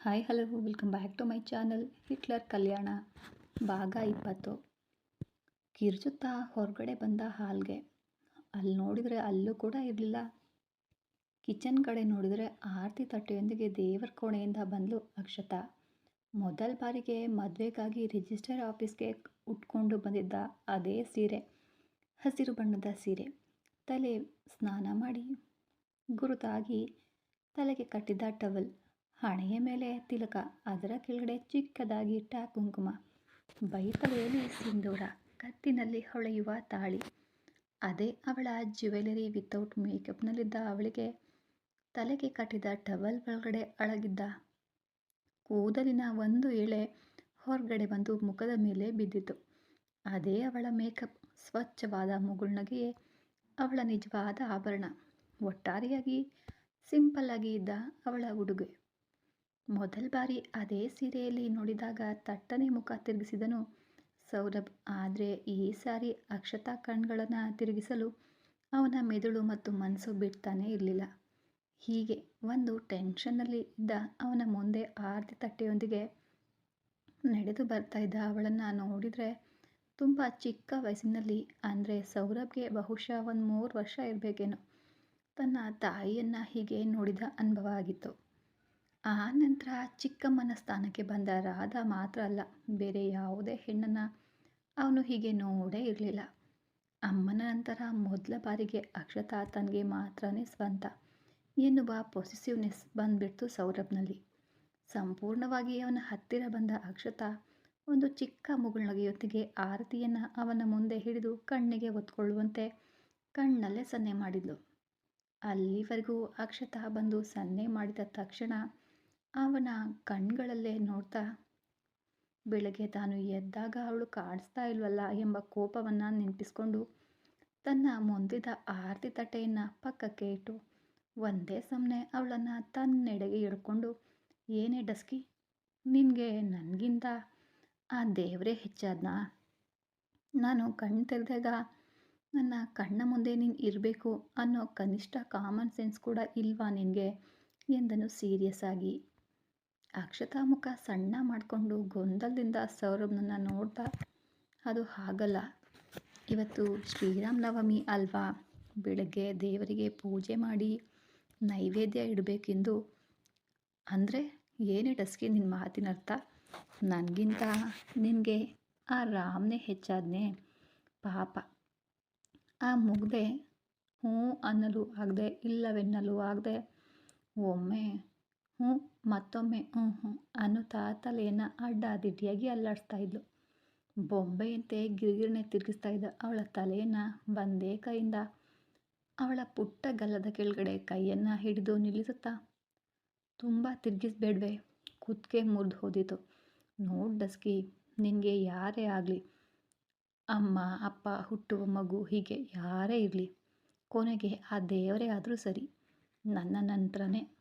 Hi hello welcome back to my channel Hitler Kalyana ಭಾಗ ಇಪ್ಪತ್ತು ಕಿರ್ಚುತ್ತಾ ಹೊರಗಡೆ ಬಂದ ಹಾಲ್ಗೆ. ಅಲ್ಲಿ ನೋಡಿದರೆ ಅಲ್ಲೂ ಕೂಡ ಇರಲಿಲ್ಲ. ಕಿಚನ್ ಕಡೆ ನೋಡಿದರೆ ಆರತಿ ತಟ್ಟೆಯೊಂದಿಗೆ ದೇವರ ಕೋಣೆಯಿಂದ ಬಂದಳು ಅಕ್ಷತಾ. ಮೊದಲ ಬಾರಿಗೆ ಮದುವೆಗಾಗಿ ರಿಜಿಸ್ಟರ್ ಆಫೀಸ್ಗೆ ಉಟ್ಕೊಂಡು ಬಂದಿದ್ದ ಅದೇ ಸೀರೆ. ಹಸಿರು ಬಣ್ಣದ ಸೀರೆ. ತಲೆ ಸ್ನಾನ ಮಾಡಿ ಗುರುತಾಗಿ ತಲೆಗೆ ಕಟ್ಟಿದ್ದ ಟವಲ್ ಹಣೆಯ ಮೇಲೆ ತಿಲಕ, ಅದರ ಕೆಳಗಡೆ ಚಿಕ್ಕದಾಗಿ ಇಟ್ಟ ಕುಂಕುಮ. ಬೈತಲೆಯಲ್ಲಿ ಸಿಂಧೂರ ಕತ್ತಿನಲ್ಲಿ ಹೊಳೆಯುವ ತಾಳಿ. ಅದೇ ಅವಳ ಜ್ಯುವೆಲರಿ ವಿತೌಟ್ ಮೇಕಪ್ನಲ್ಲಿದ್ದ ಅವಳಿಗೆ ತಲೆಗೆ ಕಟ್ಟಿದ ಟವಲ್ ಒಳಗಡೆ ಅಳಗಿದ್ದ. ಕೂದಲಿನ ಒಂದು ಎಳೆ ಹೊರಗಡೆ ಬಂದು ಮುಖದ ಮೇಲೆ ಬಿದ್ದಿತು ಅದೇ ಅವಳ ಮೇಕಪ್ ಸ್ವಚ್ಛವಾದ ಮುಗುಳ್ನಗೆಯೇ ಅವಳ ನಿಜವಾದ ಆಭರಣ. ಒಟ್ಟಾರೆಯಾಗಿ ಸಿಂಪಲ್ ಆಗಿ ಇದ್ದ ಅವಳ ಉಡುಗೆ. ಮೊದಲ ಬಾರಿ ಅದೇ ಸೀರೆಯಲ್ಲಿ ನೋಡಿದಾಗ ತಟ್ಟನೆ ಮುಖ ತಿರುಗಿಸಿದನು. ಸೌರಭ್ ಆದರೆ ಈ ಸಾರಿ ಅಕ್ಷತಾ ಕಣ್ಗಳನ್ನು ತಿರುಗಿಸಲು ಅವನ ಮೆದುಳು ಮತ್ತು ಮನಸ್ಸು ಬಿಡ್ತಾನೆ ಇರಲಿಲ್ಲ. ಹೀಗೆ ಒಂದು ಟೆನ್ಷನ್ನಲ್ಲಿ ಇದ್ದ ಅವನ ಮುಂದೆ ಆರತಿ ತಟ್ಟೆಯೊಂದಿಗೆ ನಡೆದು ಬರ್ತಾ ಇದ್ದ ಅವಳನ್ನು ನೋಡಿದರೆ ತುಂಬ ಚಿಕ್ಕ ವಯಸ್ಸಿನಲ್ಲಿ, ಅಂದರೆ ಸೌರಭ್ಗೆ ಬಹುಶಃ ಒಂದು ಮೂರು ವರ್ಷ ಇರಬೇಕೇನೋ. ತನ್ನ ತಾಯಿಯನ್ನು ಹೀಗೆ ನೋಡಿದ ಅನುಭವ ಆಗಿತ್ತು. ಆ ನಂತರ ಚಿಕ್ಕಮ್ಮನ ಸ್ಥಾನಕ್ಕೆ ಬಂದ ರಾಧ ಮಾತ್ರ ಅಲ್ಲ, ಬೇರೆ ಯಾವುದೇ ಹೆಣ್ಣನ್ನು ಅವನು ಹೀಗೆ ನೋಡೇ ಇರಲಿಲ್ಲ. ಅಮ್ಮನ ನಂತರ ಮೊದಲ ಬಾರಿಗೆ ಅಕ್ಷತಾ ತನಗೆ ಮಾತ್ರನೇ ಸ್ವಂತ. ಎನ್ನುವ ಪೊಸಿಸಿವ್ನೆಸ್ ಬಂದ್ಬಿಡ್ತು ಸೌರಭ್ನಲ್ಲಿ. ಸಂಪೂರ್ಣವಾಗಿ ಅವನ ಹತ್ತಿರ ಬಂದ ಅಕ್ಷತಾ ಒಂದು ಚಿಕ್ಕ ಮುಗುಳ್ನಗೆಯೊತ್ತಿಗೆ ಆರತಿಯನ್ನು ಅವನ ಮುಂದೆ ಹಿಡಿದು ಕಣ್ಣಿಗೆ ಒತ್ಕೊಳ್ಳುವಂತೆ ಕಣ್ಣಲ್ಲೇ ಸನ್ನೆ ಮಾಡಿದ್ಲು. ಅಲ್ಲಿವರೆಗೂ ಅಕ್ಷತಾ ಬಂದು ಸನ್ನೆ ಮಾಡಿದ ತಕ್ಷಣ ಅವನ ಕಣ್ಣುಗಳಲ್ಲೇ ನೋಡ್ತಾ ಬೆಳಗ್ಗೆ ತಾನು ಎದ್ದಾಗ ಅವಳು ಕಾಣಿಸ್ತಾ ಇಲ್ವಲ್ಲ ಎಂಬ ಕೋಪವನ್ನು ನೆನಪಿಸ್ಕೊಂಡು ತನ್ನ ಮುಂದಿದ ಆರತಿ ತಟ್ಟೆಯನ್ನು ಪಕ್ಕಕ್ಕೆ ಇಟ್ಟು ಒಂದೇ ಸಮನೆ ಅವಳನ್ನು ತನ್ನೆಡೆಗೆ ಹಿಡ್ಕೊಂಡು, ಏನೇ ಡಸ್ಕಿ, ನಿನಗೆ ನನಗಿಂತ ಆ ದೇವರೇ ಹೆಚ್ಚಾದ್ನ? ನಾನು ಕಣ್ಣು ತೆರೆದಾಗ ನನ್ನ ಕಣ್ಣ ಮುಂದೆ ನೀನು ಇರಬೇಕು ಅನ್ನೋ ಕನಿಷ್ಠ ಕಾಮನ್ ಸೆನ್ಸ್ ಕೂಡ ಇಲ್ವಾ ನಿನಗೆ? ಎಂದನು ಸೀರಿಯಸ್ ಆಗಿ. ಅಕ್ಷತಾ ಮುಖ ಸಣ್ಣ ಮಾಡಿಕೊಂಡು ಗೊಂದಲದಿಂದ ಸೌರಭ್ನನ್ನು ನೋಡ್ತಾ ಅದು ಹಾಗಲ್ಲ. ಇವತ್ತು ಶ್ರೀರಾಮನವಮಿ ಅಲ್ವಾ? ಬೆಳಗ್ಗೆ ದೇವರಿಗೆ ಪೂಜೆ ಮಾಡಿ ನೈವೇದ್ಯ ಇಡಬೇಕೆಂದು. ಅಂದರೆ ಏನೇ ಟಸ್ಕಿ ನಿನ್ನ ಮಾತಿನ ಅರ್ಥ ನನಗಿಂತ ನಿನಗೆ ಆ ರಾಮನೇ ಹೆಚ್ಚಾದನೆ ಪಾಪ. ಆ ಮುಗ್ದೆ ಹ್ಞೂ ಅನ್ನಲು ಆಗದೆ ಇಲ್ಲವೆನ್ನಲು ಆಗದೆ ಒಮ್ಮೆ ಹ್ಞೂ, ಮತ್ತೊಮ್ಮೆ, ಹ್ಞೂ ಹ್ಞೂ ಅನ್ನುತ್ತಾ ತಲೆಯನ್ನು ಅಡ್ಡಾದಿಡ್ಡಿಯಾಗಿ ಅಲ್ಲಾಡಿಸ್ತಾ ಇದ್ಲು. ಬೊಂಬೆಯಂತೆ ಗಿರಿಗಿರನೆ ತಿರುಗಿಸ್ತಾ ಇದ್ದ ಅವಳ ತಲೆಯನ್ನ ಬಂದೇ ಕೈಯಿಂದ. ಅವಳ ಪುಟ್ಟ ಗಲ್ಲದ ಕೆಳಗಡೆ ಕೈಯನ್ನು ಹಿಡಿದು ನಿಲ್ಲಿಸುತ್ತಾ. ತುಂಬ ತಿರುಗಿಸ್ಬೇಡ್ವೆ ಕುತ್ತಿಗೆ ಮುರಿದು ಹೋದಿತು. ನೋಡ್ ಡಸ್ಕಿ, ನಿನಗೆ ಯಾರೇ ಆಗಲಿ. ಅಮ್ಮ, ಅಪ್ಪ, ಹುಟ್ಟುವ ಮಗು, ಹೀಗೆ ಯಾರೇ ಇರಲಿ. ಕೊನೆಗೆ ಆ ದೇವರೇ ಆದರೂ ಸರಿ. ನನ್ನ ನಂತರನೇ.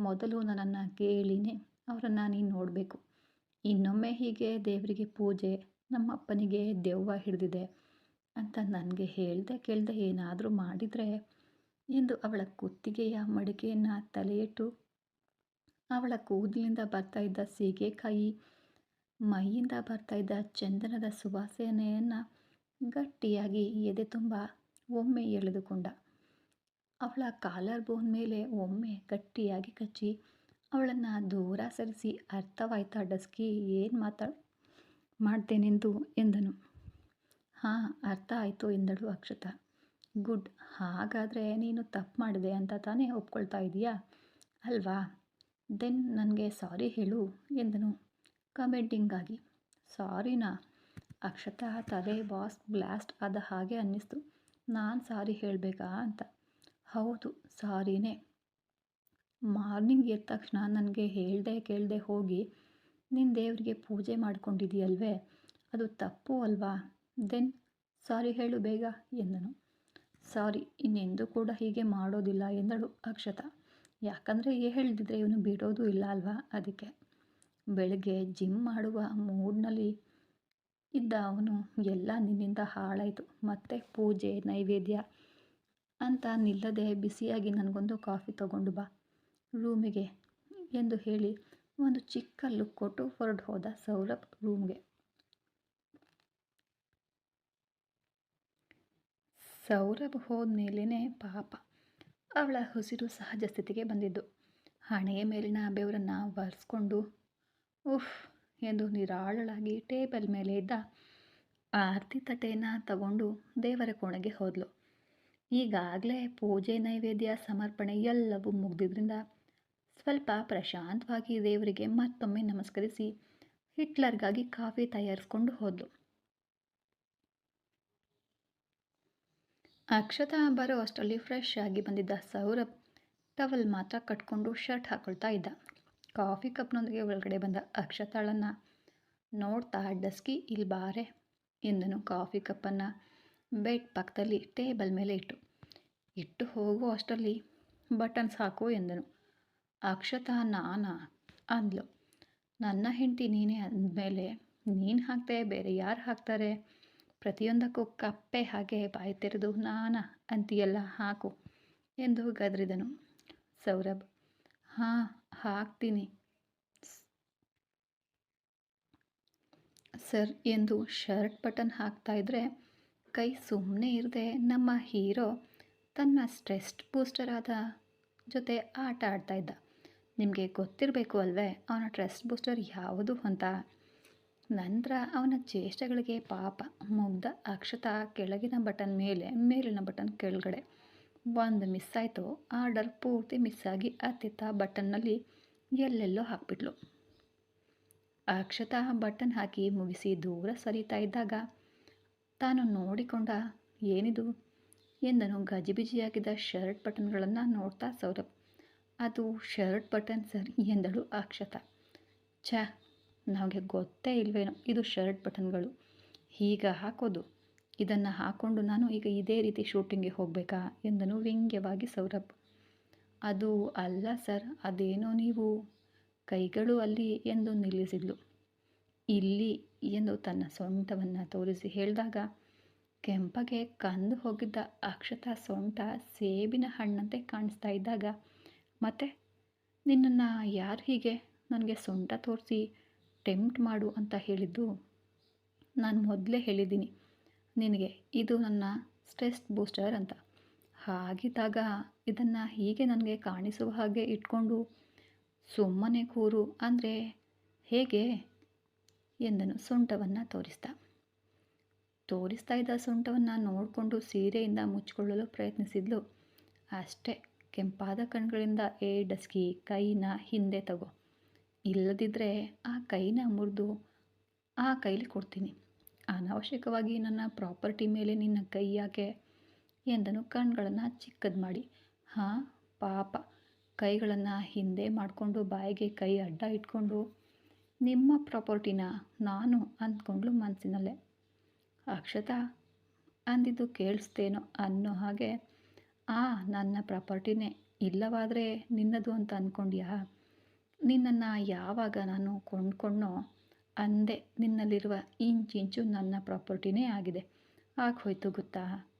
ಮೊದಲು ನನ್ನನ್ನು ಕೇಳಿನೇ ಅವರನ್ನು ನೀನು ನೋಡಬೇಕು. ಇನ್ನೊಮ್ಮೆ ಹೀಗೆ ದೇವರಿಗೆ ಪೂಜೆ ನಮ್ಮ ಅಪ್ಪನಿಗೆ ದೆವ್ವ ಹಿಡಿದಿದೆ ಅಂತ ನನಗೆ ಹೇಳ್ದೆ, ಕೇಳ್ದೆ ಏನಾದರೂ ಮಾಡಿದರೆ ಎಂದು ಅವಳ ಕುತ್ತಿಗೆಯ ಮಡಿಕೆಯನ್ನು ತಲೆಯಿಟ್ಟು ಅವಳ ಕೂದಲಿಂದ ಬರ್ತಾ ಇದ್ದ ಸೀಗೆಕಾಯಿ ಮೈಯಿಂದ ಬರ್ತಾ ಇದ್ದ ಚಂದನದ ಸುವಾಸನೆಯನ್ನು ಗಟ್ಟಿಯಾಗಿ ಎದೆ ತುಂಬ ಒಮ್ಮೆ ಎಳೆದುಕೊಂಡ. ಅವಳ ಕಾಲರ್ ಬೋನ್ ಮೇಲೆ ಒಮ್ಮೆ ಗಟ್ಟಿಯಾಗಿ ಕಚ್ಚಿ ಅವಳನ್ನು ದೂರ ಸರಿಸಿ ಅರ್ಥವಾಯ್ತಾ, ಡಸ್ಕಿ ಏನು ಮಾತಾಡ, ಮಾಡ್ತೇನೆಂದು ಎಂದನು. ಹಾಂ, ಅರ್ಥ ಆಯಿತು ಎಂದಳು ಅಕ್ಷತ. ಗುಡ್, ಹಾಗಾದರೆ ನೀನು ತಪ್ಪು ಮಾಡಿದೆ ಅಂತ ತಾನೇ ಒಪ್ಕೊಳ್ತಾ ಇದೀಯಾ? ಅಲ್ವಾ? ದೆನ್ ನನಗೆ ಸಾರಿ ಹೇಳು ಎಂದನು ಕಮೆಂಟಿಂಗಾಗಿ ಸಾರಿನಾ? ಅಕ್ಷತಾ ತಲೆ ಬಾಸ್ ಬ್ಲಾಸ್ಟ್ ಆದ ಹಾಗೆ ಅನ್ನಿಸ್ತು. ನಾನು ಸಾರಿ ಹೇಳಬೇಕಾ ಅಂತ. ಹೌದು, ಸಾರಿನೇ. ಮಾರ್ನಿಂಗ್ ಎದ್ದ ತಕ್ಷಣ ನನಗೆ ಹೇಳದೆ ಕೇಳದೆ ಹೋಗಿ ನಿನ್ನ ದೇವರಿಗೆ ಪೂಜೆ ಮಾಡ್ಕೊಂಡಿದ್ದೀಯಲ್ವೇ? ಅದು ತಪ್ಪು ಅಲ್ವಾ? ದೆನ್ ಸಾರಿ ಹೇಳು ಬೇಗ, ಎಂದನು. ಸಾರಿ, ಇನ್ನೆಂದು ಕೂಡ ಹೀಗೆ ಮಾಡೋದಿಲ್ಲ ಎಂದಳು ಅಕ್ಷತ. ಯಾಕಂದರೆ ಹೇಳಿದ್ರೆ ಇವನು ಬಿಡೋದು ಇಲ್ಲ ಅಲ್ವಾ ಅದಕ್ಕೆ. ಬೆಳಗ್ಗೆ ಜಿಮ್ ಮಾಡುವ ಮೂಡ್ನಲ್ಲಿ ಇದ್ದ ಅವನು ಎಲ್ಲ ನಿನ್ನಿಂದ ಹಾಳಾಯಿತು. ಮತ್ತೆ ಪೂಜೆ, ನೈವೇದ್ಯ ಅಂತ ನಿಲ್ಲದೆ ಬಿಸಿಯಾಗಿ ನನಗೊಂದು ಕಾಫಿ ತಗೊಂಡು ಬಾ. ರೂಮಿಗೆ ಎಂದು ಹೇಳಿ ಒಂದು ಚಿಕ್ಕ ಲುಕ್ ಕೊಟ್ಟು ಹೊರಟು ಹೋದ ಸೌರಭ್ ರೂಮ್ಗೆ. ಸೌರಭ್ ಹೋದ್ಮೇಲೇ ಪಾಪ ಅವಳ ಉಸಿರು ಸಹಜ ಸ್ಥಿತಿಗೆ ಬಂದಿದ್ದು. ಹಣೆಯ ಮೇಲಿನ ಬೆವರನ್ನು ಒರೆಸ್ಕೊಂಡು, ಉಫ್, ಎಂದು ನಿರಾಳಳಾಗಿ ಟೇಬಲ್ ಮೇಲೆ ಇದ್ದ ಆರತಿ ತಟ್ಟೆಯನ್ನು ತಗೊಂಡು ದೇವರ ಕೋಣೆಗೆ ಹೋದ್ಲು. ಈಗಾಗಲೇ ಪೂಜೆ ನೈವೇದ್ಯ ಸಮರ್ಪಣೆ ಎಲ್ಲವೂ ಮುಗ್ದಿದ್ರಿಂದ ಸ್ವಲ್ಪ ಪ್ರಶಾಂತವಾಗಿ ದೇವರಿಗೆ ಮತ್ತೊಮ್ಮೆ ನಮಸ್ಕರಿಸಿ ಹಿಟ್ಲರ್ಗಾಗಿ ಕಾಫಿ ತಯಾರಿಸ್ಕೊಂಡು ಹೋದ್ಲು. ಅಕ್ಷತಾ ಬರೋ ಅಷ್ಟರಲ್ಲಿ ಫ್ರೆಶ್ ಆಗಿ ಬಂದಿದ್ದ ಸೌರಭ್ ಟವಲ್ ಮಾತ್ರ ಕಟ್ಕೊಂಡು ಶರ್ಟ್ ಹಾಕೊಳ್ತಾ ಇದ್ದ. ಕಾಫಿ ಕಪ್ನೊಂದಿಗೆ ಒಳಗಡೆ ಬಂದ ಅಕ್ಷತಾಳನ್ನು ನೋಡ್ತಾ, ಡಸ್ಕಿ ಇಲ್ಲಿ ಬಾರೆ ಎಂದನು ಕಾಫಿ ಕಪ್ಪನ್ನು ಬೆಡ್ ಪಕ್ಕದಲ್ಲಿ ಟೇಬಲ್ ಮೇಲೆ ಇಟ್ಟು ಇಟ್ಟು ಹೋಗೋ ಅಷ್ಟರಲ್ಲಿ, ಬಟನ್ಸ್ ಹಾಕು ಎಂದನು. ಅಕ್ಷತಾ, ನಾನಾ? ಅಂದ್ಲು. ನನ್ನ ಹೆಂಡತಿ ನೀನೇ ಅಂದಮೇಲೆ ನೀನು ಹಾಕ್ತೆ ಬೇರೆ ಯಾರು ಹಾಕ್ತಾರೆ? ಪ್ರತಿಯೊಂದಕ್ಕೂ ಕಪ್ಪೆ ಹಾಗೆ ಬಾಯಿ ತೆರೆದು, ನಾನಾ ಅಂತಿಯೆಲ್ಲ, ಹಾಕು ಎಂದು ಗದ್ರಿದನು. ಸೌರಭ್, ಹಾಂ, ಹಾಕ್ತೀನಿ. ಸರ್, ಎಂದು ಶರ್ಟ್ ಬಟನ್ ಹಾಕ್ತಾ ಇದ್ರೆ ಕೈ ಸುಮ್ಮನೆ ಇರದೆ ನಮ್ಮ ಹೀರೋ ತನ್ನ ಸ್ಟ್ರೆಸ್ ಬೂಸ್ಟರ್ ಆದ ಜೊತೆ ಆಟ ಆಡ್ತಾ ಇದ್ದ. ನಿಮಗೆ ಗೊತ್ತಿರಬೇಕು ಅಲ್ವೇ, ಅವನ ಸ್ಟ್ರೆಸ್ ಬೂಸ್ಟರ್ ಯಾವುದು ಅಂತ. ನಂತರ ಅವನ ಚೇಷ್ಟೆಗಳಿಗೆ ಪಾಪ ಮುಗ್ಧ ಅಕ್ಷತ ಕೆಳಗಿನ ಬಟನ್ ಮೇಲೆ, ಮೇಲಿನ ಬಟನ್ ಕೆಳಗಡೆ. ಒಂದು ಮಿಸ್ ಆಯಿತು, ಆರ್ಡರ್ ಪೂರ್ತಿ ಮಿಸ್ ಆಗಿ ಅತ್ತಿತ್ತ ಬಟನ್ನಲ್ಲಿ ಎಲ್ಲೆಲ್ಲೋ ಹಾಕ್ಬಿಟ್ಲು. ಅಕ್ಷತಾ ಬಟನ್ ಹಾಕಿ ಮುಗಿಸಿ ದೂರ ಸರಿತಾ ಇದ್ದಾಗ ತಾನು ನೋಡಿಕೊಂಡ ಏನಿದು? ಎಂದನು ಗಜಿಬಿಜಿಯಾಗಿದ್ದ ಶರ್ಟ್ ಬಟನ್ಗಳನ್ನು ನೋಡ್ತಾ ಸೌರಭ್. ಅದು ಶರ್ಟ್ ಬಟನ್ ಸರ್ ಎಂದಳು ಅಕ್ಷತ. ಛ, ನಮಗೆ ಗೊತ್ತೇ ಇಲ್ವೇನೋ ಇದು ಶರ್ಟ್ ಬಟನ್ಗಳು. ಹೀಗ ಹಾಕೋದು. ಇದನ್ನು ಹಾಕ್ಕೊಂಡು ನಾನು ಈಗ ಇದೇ ರೀತಿ ಶೂಟಿಂಗ್ಗೆ ಹೋಗಬೇಕಾ? ಎಂದನು ವ್ಯಂಗ್ಯವಾಗಿ ಸೌರಭ್. ಅದು ಅಲ್ಲ ಸರ್, ಅದೇನೋ ನೀವು ಕೈಗಳು ಅಲ್ಲಿ ಎಂದು ನಿಲ್ಲಿಸಿದ್ಲು. ಇಲ್ಲಿ ಎಂದು ತನ್ನ ಸೊಂಟವನ್ನು ತೋರಿಸಿ ಹೇಳಿದಾಗ, ಕೆಂಪಗೆ ಕಂದು ಹೋಗಿದ್ದ ಅಕ್ಷತ ಸೊಂಟ ಸೇಬಿನ ಹಣ್ಣಂತೆ ಕಾಣಿಸ್ತಾ ಇದ್ದಾಗ, ಮತ್ತೆ ನಿನ್ನನ್ನು ಯಾರು ಹೀಗೆ ನನಗೆ ಸೊಂಟ ತೋರಿಸಿ ಟೆಂಪ್ಟ್ ಮಾಡು ಅಂತ ಹೇಳಿದ್ದು? ನಾನು ಮೊದಲೇ ಹೇಳಿದ್ದೀನಿ, ನಿನಗೆ ಇದು ನನ್ನ ಸ್ಟ್ರೆಸ್ ಬೂಸ್ಟರ್ ಅಂತ. ಹಾಗಿದ್ದಾಗ ಇದನ್ನು ಹೀಗೆ ನನಗೆ ಕಾಣಿಸುವ ಹಾಗೆ ಇಟ್ಕೊಂಡು ಸುಮ್ಮನೆ ಕೂರು ಅಂದರೆ ಹೇಗೆ? ಎಂದನು ಸೊಂಟವನ್ನು ತೋರಿಸ್ದ ತೋರಿಸ್ತಾ ಇದ್ದ ಸೊಂಟವನ್ನು ನೋಡಿಕೊಂಡು ಸೀರೆಯಿಂದ ಮುಚ್ಚಿಕೊಳ್ಳಲು ಪ್ರಯತ್ನಿಸಿದ್ಲು. ಅಷ್ಟೇ, ಕೆಂಪಾದ ಕಣ್ಗಳಿಂದ ಏ ಡಸ್ಕಿ, ಕೈನ ಹಿಂದೆ ತಗೋ. ಇಲ್ಲದಿದ್ದರೆ ಆ ಕೈನ ಮುರಿದು ಆ ಕೈಲಿ ಕೊಡ್ತೀನಿ. ಅನಾವಶ್ಯಕವಾಗಿ ನನ್ನ ಪ್ರಾಪರ್ಟಿ ಮೇಲೆ ನಿನ್ನ ಕೈ ಯಾಕೆ? ಎಂದನು ಕಣ್ಗಳನ್ನು ಚಿಕ್ಕದು ಮಾಡಿ. ಹಾಂ, ಪಾಪ. ಕೈಗಳನ್ನು ಹಿಂದೆ ಮಾಡಿಕೊಂಡು ಬಾಯಿಗೆ ಕೈ ಅಡ್ಡ ಇಟ್ಕೊಂಡು ನಿಮ್ಮ ಪ್ರಾಪರ್ಟಿನ ನಾನು ಅಂದ್ಕೊಂಡ್ಲು ಮನಸ್ಸಿನಲ್ಲೇ ಅಕ್ಷತಾ, ಅಂದಿದ್ದು ಕೇಳಿಸ್ತೇನೋ ಅನ್ನೋ ಹಾಗೆ, ಆ, ನನ್ನ ಪ್ರಾಪರ್ಟಿನೇ ಇಲ್ಲವಾದರೆ ನಿನ್ನದು ಅಂತ ಅಂದ್ಕೊಂಡ್ಯಾ ನಿನ್ನನ್ನು ಯಾವಾಗ ನಾನು ಕೊಂಡ್ಕೊಂಡೋ ಅಂದೆ ನಿನ್ನಲ್ಲಿರುವ ಇಂಚಿಂಚು ನನ್ನ ಪ್ರಾಪರ್ಟಿನೇ ಆಗಿದೆ. ಆಗೋಯ್ತು ಗೊತ್ತಾ?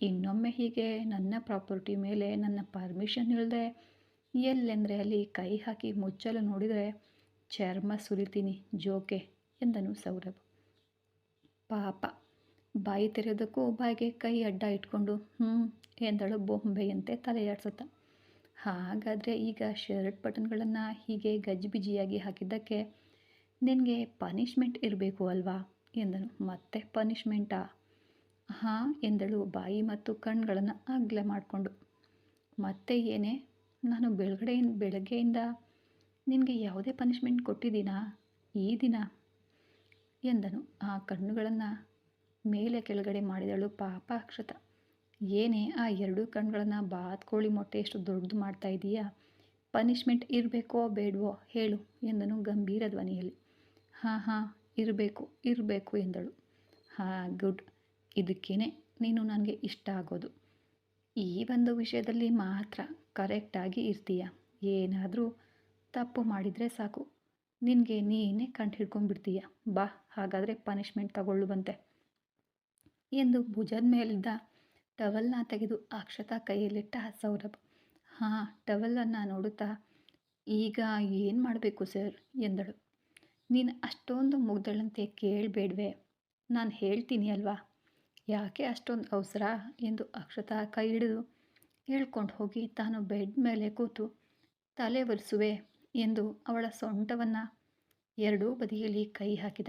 ಇನ್ನೊಮ್ಮೆ ಹೀಗೆ ನನ್ನ ಪ್ರಾಪರ್ಟಿ ಮೇಲೆ ನನ್ನ ಪರ್ಮಿಷನ್ ಇಲ್ಲದೆ ಎಲ್ಲೆಂದರೆ ಅಲ್ಲಿ ಕೈ ಹಾಕಿ ಮುಚ್ಚಲು ನೋಡಿದರೆ ಚರ್ಮ ಸುರಿತೀನಿ ಜೋಕೆ ಎಂದನು ಸೌರಭ್. ಪಾಪ, ಬಾಯಿ ತೆರೆಯೋದಕ್ಕೂ ಬಾಯಿಗೆ ಕೈ ಅಡ್ಡ ಇಟ್ಕೊಂಡು ಹ್ಞೂ ಎಂದಳು ಬೊಂಬೆಯಂತೆ ತಲೆಯಾಡ್ಸುತ್ತ. ಹಾಗಾದರೆ ಈಗ ಶರ್ಟ್ ಬಟನ್ಗಳನ್ನು ಹೀಗೆ ಗಜ್ಜಿಬಿಜಿಯಾಗಿ ಹಾಕಿದ್ದಕ್ಕೆ ನಿನಗೆ ಪನಿಷ್ಮೆಂಟ್ ಇರಬೇಕು ಅಲ್ವಾ ಎಂದನು. ಮತ್ತೆ ಪನಿಷ್ಮೆಂಟಾ? ಹಾಂ ಎಂದಳು ಬಾಯಿ ಮತ್ತು ಕಣ್ಗಳನ್ನು ಅಗ್ಲೆ ಮಾಡಿಕೊಂಡು. ಮತ್ತೆ ಏನೇ? ನಾನು ಬೆಳಗಡೆಯಿಂದ ಬೆಳಗ್ಗೆಯಿಂದ ನಿನಗೆ ಯಾವುದೇ ಪನಿಷ್ಮೆಂಟ್ ಕೊಟ್ಟಿದ್ದೀನಾ? ಈ ದಿನ? ಎಂದನು. ಆ ಕಣ್ಣುಗಳನ್ನು ಮೇಲೆ ಕೆಳಗಡೆ ಮಾಡಿದಳು ಪಾಪ ಅಕ್ಷತ ಏನೇ ಆ ಎರಡೂ ಕಣ್ಣುಗಳನ್ನು ಬಾತ್ಕೋಳಿ ಮೊಟ್ಟೆ ಎಷ್ಟು ದೊಡ್ಡದು ಮಾಡ್ತಾ ಇದೀಯಾ? ಪನಿಷ್ಮೆಂಟ್ ಇರಬೇಕೋ ಬೇಡವೋ ಹೇಳು ಎಂದನು ಗಂಭೀರ ಧ್ವನಿಯಲ್ಲಿ. ಹಾಂ ಹಾಂ, ಇರಬೇಕು ಇರಬೇಕು ಎಂದಳು. ಹಾಂ, ಗುಡ್. ಇದಕ್ಕೇನೆ ನೀನು ನನಗೆ ಇಷ್ಟ ಆಗೋದು. ಈ ಒಂದು ವಿಷಯದಲ್ಲಿ ಮಾತ್ರ ಕರೆಕ್ಟಾಗಿ ಇರ್ತೀಯ? ಏನಾದರೂ ತಪ್ಪು ಮಾಡಿದರೆ ಸಾಕು. ನಿನಗೆ ನೀನೇ ಕಂಡು ಹಿಡ್ಕೊಂಡ್ಬಿಡ್ತೀಯ ಬಾ, ಹಾಗಾದರೆ ಪನಿಷ್ಮೆಂಟ್ ತಗೊಳ್ಳುವಂತೆ. ಎಂದು ಭುಜದ ಮೇಲಿದ್ದ ಟವಲ್ನ ತೆಗೆದು ಅಕ್ಷತಾ ಕೈಯಲ್ಲಿಟ್ಟ ಸೌರಭ್, ಹಾಂ, ಟವಲನ್ನು ನೋಡುತ್ತಾ, ಈಗ ಏನು ಮಾಡಬೇಕು ಸರ್? ಎಂದಳು. ನೀನು ಅಷ್ಟೊಂದು ಮುಗ್ದಳಂತೆ ಕೇಳಬೇಡ್ವೆ. ನಾನು ಹೇಳ್ತೀನಿ ಅಲ್ವಾ? ಯಾಕೆ ಅಷ್ಟೊಂದು ಅವಸರ? ಎಂದು ಅಕ್ಷತಾ ಕೈ ಹಿಡಿದು ಹೇಳ್ಕೊಂಡು ಹೋಗಿ ತಾನು ಬೆಡ್ ಮೇಲೆ ಕೂತು, ತಲೆ ಒರೆಸುವೆ. ಎಂದು ಅವಳ ಸೊಂಟವನ್ನು ಎರಡೂ ಬದಿಯಲ್ಲಿ ಕೈ ಹಾಕಿದ.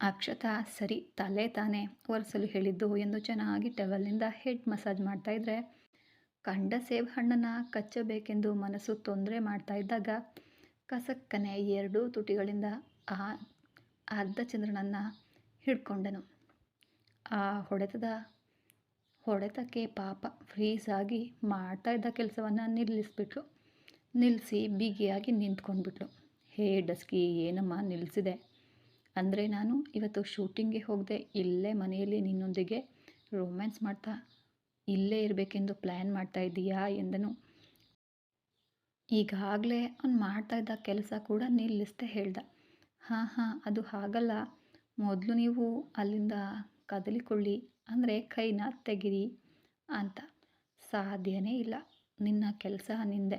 ಅಕ್ಷತಾ, ಸರಿ, ತಲೆ ತಾನೇ ಒರೆಸಲು ಹೇಳಿದ್ದು ಎಂದು ಚೆನ್ನಾಗಿ ಟೆವಲ್ನಿಂದ ಹೆಡ್ ಮಸಾಜ್ ಮಾಡ್ತಾ ಇದ್ರೆ, ಕಂಡ ಸೇಬ್ ಹಣ್ಣನ್ನು ಕಚ್ಚಬೇಕೆಂದು ಮನಸ್ಸು ತೊಂದರೆ ಮಾಡ್ತಾ ಇದ್ದಾಗ ಕಸಕ್ಕನೆ ಎರಡೂ ತುಟಿಗಳಿಂದ ಆ ಅರ್ಧ ಚಂದ್ರನನ್ನು ಹಿಡ್ಕೊಂಡನು. ಆ ಹೊಡೆತದ ಹೊಡೆತಕ್ಕೆ ಪಾಪ. ಫ್ರೀಸ್ ಆಗಿ ಮಾಡ್ತಾ ಇದ್ದ ಕೆಲಸವನ್ನು ನಿಲ್ಲಿಸ್ಬಿಟ್ಲು ನಿಲ್ಲಿಸಿ ಬಿಗಿಯಾಗಿ ನಿಂತ್ಕೊಂಡ್ಬಿಟ್ಲು ಹೇ ಡಸ್ಕಿ, ಏನಮ್ಮ ನಿಲ್ಲಿಸಿದೆ ಅಂದರೆ ನಾನು ಇವತ್ತು ಶೂಟಿಂಗ್ಗೆ ಹೋಗದೆ ಇಲ್ಲೇ ಮನೆಯಲ್ಲಿ ನಿನ್ನೊಂದಿಗೆ ರೊಮ್ಯಾನ್ಸ್ ಮಾಡ್ತಾ ಇಲ್ಲೇ ಇರಬೇಕೆಂದು ಪ್ಲ್ಯಾನ್ ಮಾಡ್ತಾ ಇದ್ದೀಯಾ ಎಂದನು. ಈಗಾಗಲೇ ಅವ್ನು ಮಾಡ್ತಾ ಇದ್ದ ಕೆಲಸ ಕೂಡ ನಿಲ್ಲಿಸ್ದೆ ಹೇಳ್ದ. ಹಾಂ ಹಾಂ, ಅದು ಹಾಗಲ್ಲ. ಮೊದಲು ನೀವು ಅಲ್ಲಿಂದ ಕದಲಿಕೊಳ್ಳಿ. ಅಂದರೆ ಕೈನ ತೆಗಿರಿ ಅಂತ. ಸಾಧ್ಯನೇ ಇಲ್ಲ. ನಿನ್ನ ಕೆಲಸ ನಿಂದೆ.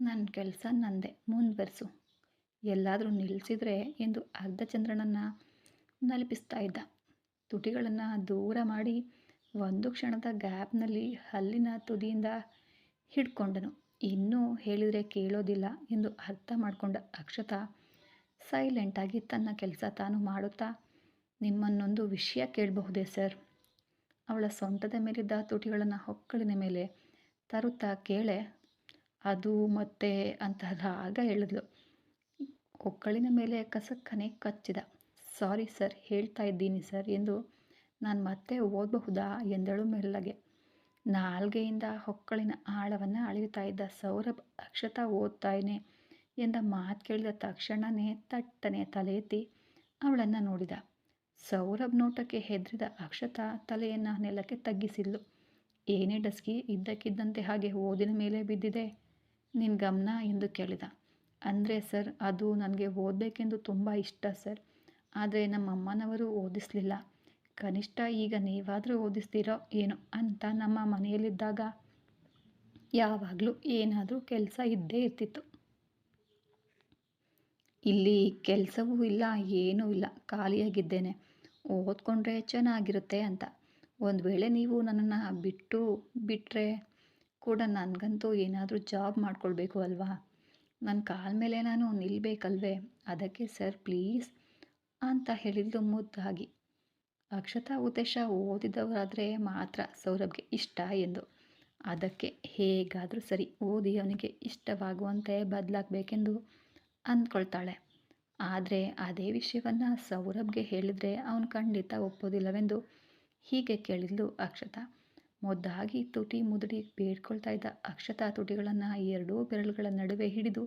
ನನ್ನ ಕೆಲಸ ನಂದೆ. ಮುಂದುವರಿಸು. ಎಲ್ಲಾದರೂ ನಿಲ್ಲಿಸಿದರೆ ಎಂದು ಅರ್ಧಚಂದ್ರನನ್ನು ನಲಿಪಿಸ್ತಾ ಇದ್ದ. ತುಟಿಗಳನ್ನು ದೂರ ಮಾಡಿ ಒಂದು ಕ್ಷಣದ ಗ್ಯಾಪ್ನಲ್ಲಿ ಹಲ್ಲಿನ ತುದಿಯಿಂದ ಹಿಡ್ಕೊಂಡನು. ಇನ್ನೂ ಹೇಳಿದರೆ ಕೇಳೋದಿಲ್ಲ ಎಂದು ಅರ್ಥ ಮಾಡಿಕೊಂಡ ಅಕ್ಷತ ಸೈಲೆಂಟಾಗಿ ತನ್ನ ಕೆಲಸ ತಾನು ಮಾಡುತ್ತಾ, ನಿಮ್ಮನ್ನೊಂದು ವಿಷಯ ಕೇಳಬಹುದೇ ಸರ್? ಅವಳ ಸೊಂಟದ ಮೇಲಿದ್ದ ತುಟಿಗಳನ್ನು ಹೊಕ್ಕಳಿನ ಮೇಲೆ ತರುತ್ತಾ ಕೇಳೆ, ಅದು ಮತ್ತೆ ಅಂತ ಆಗ ಹೇಳಿದ್ಲು. ಹೊಕ್ಕಳಿನ ಮೇಲೆ ಕಸಕ್ಕನೆ ಕಚ್ಚಿದ. ಸಾರಿ ಸರ್, ಹೇಳ್ತಾ ಇದ್ದೀನಿ ಸರ್ ಎಂದು ನಾನು ಮತ್ತೆ ಓದಬಹುದಾ ಎಂದಳು ಮೆಲ್ಲಗೆ ನಾಲ್ಗೆಯಿಂದ ಹೊಕ್ಕಳಿನ ಆಳವನ್ನು ಅಳೆಯುತ್ತಾ ಇದ್ದ ಸೌರಭ್, ಅಕ್ಷತಾ ಓದ್ತಾಯಿನೆ ಎಂದ ಮಾತು ಕೇಳಿದ ತಕ್ಷಣವೇ ತಟ್ಟನೆ ತಲೆ ಎತ್ತಿ ಅವಳನ್ನು ನೋಡಿದ. ಸೌರಭ್ ನೋಟಕ್ಕೆ ಹೆದರಿದ ಅಕ್ಷತಾ ತಲೆಯನ್ನು ನೆಲಕ್ಕೆ ತಗ್ಗಿಸಿದ್ಲು. ಏನೇ ಡಸ್ಕಿ ಇದ್ದಕ್ಕಿದ್ದಂತೆ ಹಾಗೆ ಓದಿನ ಮೇಲೆ ಬಿದ್ದಿದೆ? ನಿನ್ನ ಗಮನ? ಎಂದು ಕೇಳಿದ. ಅಂದರೆ ಸರ್, ಅದು ನನಗೆ ಓದಬೇಕೆಂದು ತುಂಬ ಇಷ್ಟ ಸರ್. ಆದರೆ ನಮ್ಮ ಅಮ್ಮನವರು ಓದಿಸಲಿಲ್ಲ. ಕನಿಷ್ಠ ಈಗ ನೀವಾದರೂ ಓದಿಸ್ತೀರೋ ಏನೋ ಅಂತ ನಮ್ಮ ಮನೆಯಲ್ಲಿದ್ದಾಗ ಯಾವಾಗಲೂ ಏನಾದರೂ ಕೆಲಸ ಇದ್ದೇ ಇರ್ತಿತ್ತು. ಇಲ್ಲಿ ಕೆಲಸವೂ ಇಲ್ಲ, ಏನೂ ಇಲ್ಲ. ಖಾಲಿಯಾಗಿದ್ದೇನೆ. ಓದ್ಕೊಂಡ್ರೆ ಚೆನ್ನಾಗಿರುತ್ತೆ ಅಂತ. ಒಂದು ವೇಳೆ ನೀವು ನನ್ನನ್ನು ಬಿಟ್ಟು ಬಿಟ್ಟರೆ ಕೂಡ ನನಗಂತೂ ಏನಾದರೂ ಜಾಬ್ ಮಾಡ್ಕೊಳ್ಬೇಕು ಅಲ್ವಾ? ನನ್ನ ಕಾಲ ಮೇಲೆ ನಾನು ನಿಲ್ಲಬೇಕಲ್ವೇ ಅದಕ್ಕೆ ಸರ್ ಪ್ಲೀಸ್ ಅಂತ ಹೇಳಿದ್ದು ಮುದ್ದಾಗಿ. ಅಕ್ಷತಾ ಉದ್ದೇಶ ಓದಿದವರಾದರೆ ಮಾತ್ರ ಸೌರಭ್ಗೆ ಇಷ್ಟ ಎಂದು. ಅದಕ್ಕೆ ಹೇಗಾದರೂ ಸರಿ ಓದಿ ಅವನಿಗೆ ಇಷ್ಟವಾಗುವಂತೆ ಬದಲಾಗಬೇಕೆಂದು ಅಂದ್ಕೊಳ್ತಾಳೆ. ಆದರೆ ಅದೇ ವಿಷಯವನ್ನು ಸೌರಭ್ಗೆ ಹೇಳಿದರೆ ಅವನು ಖಂಡಿತ ಒಪ್ಪೋದಿಲ್ಲವೆಂದು ಹೀಗೆ ಕೇಳಿದ್ಲು ಅಕ್ಷತಾ. ಮೊದ್ದಾಗಿ ತುಟಿ ಮುದುಡಿ ಬೇಡ್ಕೊಳ್ತಾ ಇದ್ದ ಅಕ್ಷತಾ ತುಟಿಗಳನ್ನು ಎರಡೂ ಬೆರಳುಗಳ ನಡುವೆ ಹಿಡಿದು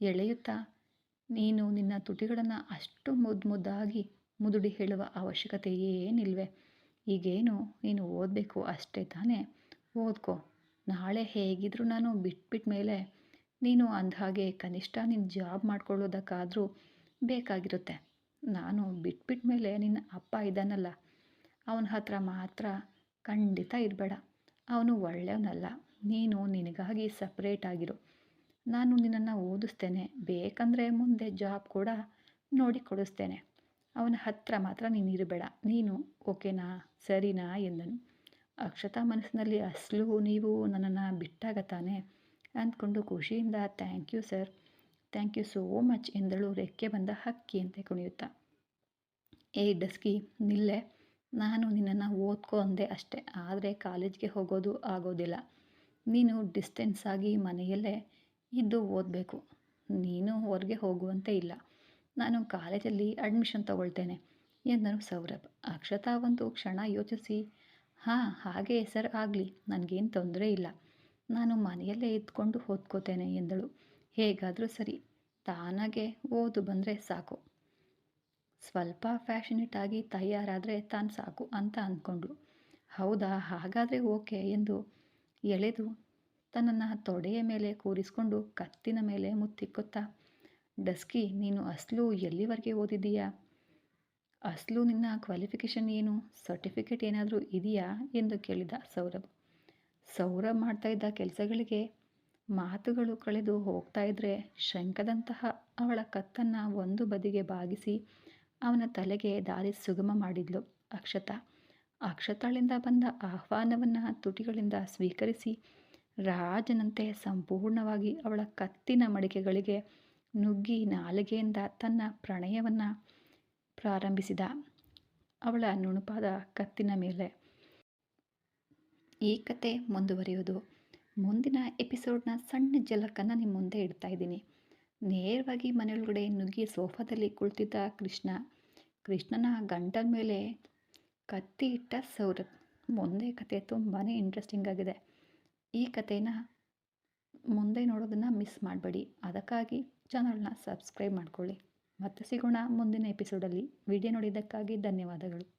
ಎಳೆಯುತ್ತಾ, ನೀನು ನಿನ್ನ ತುಟಿಗಳನ್ನು ಅಷ್ಟು ಮುದ್ದು ಮುದ್ದಾಗಿ ಮುದುಡಿ ಹೇಳುವ ಅವಶ್ಯಕತೆ ಏನಿಲ್ವೇ ಈಗೇನು ನೀನು ಓದಬೇಕು ಅಷ್ಟೇ ತಾನೇ. ಓದ್ಕೋ. ನಾಳೆ ಹೇಗಿದ್ರೂ ನಾನು ಬಿಟ್ಬಿಟ್ಟ ಮೇಲೆ ನೀನು ಅಂದಹಾಗೆ ಕನಿಷ್ಠ ನಿನ್ನ ಜಾಬ್ ಮಾಡ್ಕೊಳ್ಳೋದಕ್ಕಾದರೂ ಬೇಕಾಗಿರುತ್ತೆ. ನಾನು ಬಿಟ್ಬಿಟ್ಟ ಮೇಲೆ ನಿನ್ನ ಅಪ್ಪ ಇದ್ದಾನಲ್ಲ, ಅವನ ಹತ್ರ ಮಾತ್ರ ಖಂಡಿತ ಇರಬೇಡ. ಅವನು ಒಳ್ಳೆಯವನಲ್ಲ. ನೀನು ನಿನಗಾಗಿ ಸಪ್ರೇಟ್ ಆಗಿರು. ನಾನು ನಿನ್ನನ್ನು ಓದಿಸ್ತೇನೆ. ಬೇಕಂದರೆ ಮುಂದೆ ಜಾಬ್ ಕೂಡ ನೋಡಿ ಕೊಡಿಸ್ತೇನೆ. ಅವನ ಹತ್ರ ಮಾತ್ರ ನೀನು ಇರಬೇಡ. ನೀನು, ಓಕೆನಾ? ಸರಿನಾ? ಎಂದನು. ಅಕ್ಷತಾ ಮನಸ್ಸಿನಲ್ಲಿ ಅಸಲು, ನೀವು ನನ್ನನ್ನು ಬಿಟ್ಟಾಗ ತಾನೆ? ಅಂದ್ಕೊಂಡು ಖುಷಿಯಿಂದ, thank you sir. Thank you so much ಎಂದಳು ರೆಕ್ಕೆ ಬಂದ ಹಕ್ಕಿ ಅಂತ ಕುಣಿಯುತ್ತಾ. ಏ ಡಸ್ಕಿ, ನಿಲ್ಲೆ. ನಾನು ನಿನ್ನನ್ನು ಓದ್ಕೋ ಅಂದೆ ಅಷ್ಟೆ, ಆದರೆ ಕಾಲೇಜ್ಗೆ ಹೋಗೋದು ಆಗೋದಿಲ್ಲ. ನೀನು ಡಿಸ್ಟೆನ್ಸ್ ಆಗಿ ಮನೆಯಲ್ಲೇ ಇದ್ದು ಓದಬೇಕು. ನೀನು ಹೊರಗೆ ಹೋಗುವಂತೆ ಇಲ್ಲ. ನಾನು ಕಾಲೇಜಲ್ಲಿ ಅಡ್ಮಿಷನ್ ತಗೊಳ್ತೇನೆ ಎಂದನು ಸೌರಭ್. ಅಕ್ಷತಾ ಒಂದು ಕ್ಷಣ ಯೋಚಿಸಿ, ಹಾಂ, ಹಾಗೆ ಸರ್ ಆಗಲಿ, ನನಗೇನು ತೊಂದರೆ ಇಲ್ಲ. ನಾನು ಮನೆಯಲ್ಲೇ ಇದ್ಕೊಂಡು ಓದ್ಕೋತೇನೆ ಎಂದಳು. ಹೇಗಾದರೂ ಸರಿ, ತಾನಾಗೆ ಓದು ಬಂದರೆ ಸಾಕು. ಸ್ವಲ್ಪ ಫ್ಯಾಷನೇಟ್ ಆಗಿ ತಯಾರಾದರೆ ತಾನು ಸಾಕು ಅಂತ ಅಂದ್ಕೊಂಡ್ಳು. ಹೌದಾ, ಹಾಗಾದರೆ ಓಕೆ ಎಂದು ಎಳೆದು ತನ್ನನ್ನು ತೊಡೆಯ ಮೇಲೆ ಕೂರಿಸ್ಕೊಂಡು ಕತ್ತಿನ ಮೇಲೆ ಮುತ್ತಿಕ್ಕುತ್ತಾ, ಡಸ್ಕಿ, ನೀನು ಅಸಲು ಎಲ್ಲಿವರೆಗೆ ಓದಿದ್ದೀಯಾ? ಅಸಲು ನಿನ್ನ ಕ್ವಾಲಿಫಿಕೇಷನ್ ಏನು? ಸರ್ಟಿಫಿಕೇಟ್ ಏನಾದರೂ ಇದೆಯಾ? ಎಂದು ಕೇಳಿದ ಸೌರಭ್. ಸೌರಭ್ ಮಾಡ್ತಾ ಇದ್ದ ಕೆಲಸಗಳಿಗೆ ಮಾತುಗಳು ಕಳೆದು ಹೋಗ್ತಾ ಇದ್ರೆ ಶಂಕದಂತಹ ಅವಳ ಕತ್ತನ್ನು ಒಂದು ಬದಿಗೆ ಬಾಗಿಸಿ ಅವನ ತಲೆಗೆ ದಾರಿ ಸುಗಮ ಮಾಡಿದ್ಲು ಅಕ್ಷತಾ. ಅಕ್ಷತಾಳಿಂದ ಬಂದ ಆಹ್ವಾನವನ್ನು ತುಟಿಗಳಿಂದ ಸ್ವೀಕರಿಸಿ ರಾಜನಂತೆ ಸಂಪೂರ್ಣವಾಗಿ ಅವಳ ಕತ್ತಿನ ಮಡಿಕೆಗಳಿಗೆ ನುಗ್ಗಿ ನಾಲಿಗೆಯಿಂದ ತನ್ನ ಪ್ರಣಯವನ್ನು ಪ್ರಾರಂಭಿಸಿದ ಅವಳ ನುಣುಪಾದ ಕತ್ತಿನ ಮೇಲೆ. ಈ ಕತೆ ಮುಂದುವರಿಯೋದು ಮುಂದಿನ ಎಪಿಸೋಡ್ನ ಸಣ್ಣ ಜಲಕನ್ನು ನಿಮ್ಮ ಮುಂದೆ ಇಡ್ತಾ ಇದ್ದೀನಿ. ನೇರವಾಗಿ ಮನೆಯೊಳಗಡೆ ನುಗ್ಗಿ ಸೋಫಾದಲ್ಲಿ ಕುಳಿತಿದ್ದ ಕೃಷ್ಣ, ಕೃಷ್ಣನ ಗಂಟನ ಮೇಲೆ ಕತ್ತಿ ಇಟ್ಟ ಸೌರತ್ ಮುಂದೆ ಕತೆ ತುಂಬಾ ಇಂಟ್ರೆಸ್ಟಿಂಗ್ ಆಗಿದೆ. ಈ ಕಥೆನ ಮುಂದೆ ನೋಡೋದನ್ನು ಮಿಸ್ ಮಾಡಬೇಡಿ. ಅದಕ್ಕಾಗಿ ಚಾನಲ್ನ ಸಬ್ಸ್ಕ್ರೈಬ್ ಮಾಡ್ಕೊಳ್ಳಿ. ಮತ್ತೆ ಸಿಗೋಣ ಮುಂದಿನ ಎಪಿಸೋಡಲ್ಲಿ ವಿಡಿಯೋ ನೋಡಿದ್ದಕ್ಕಾಗಿ ಧನ್ಯವಾದಗಳು.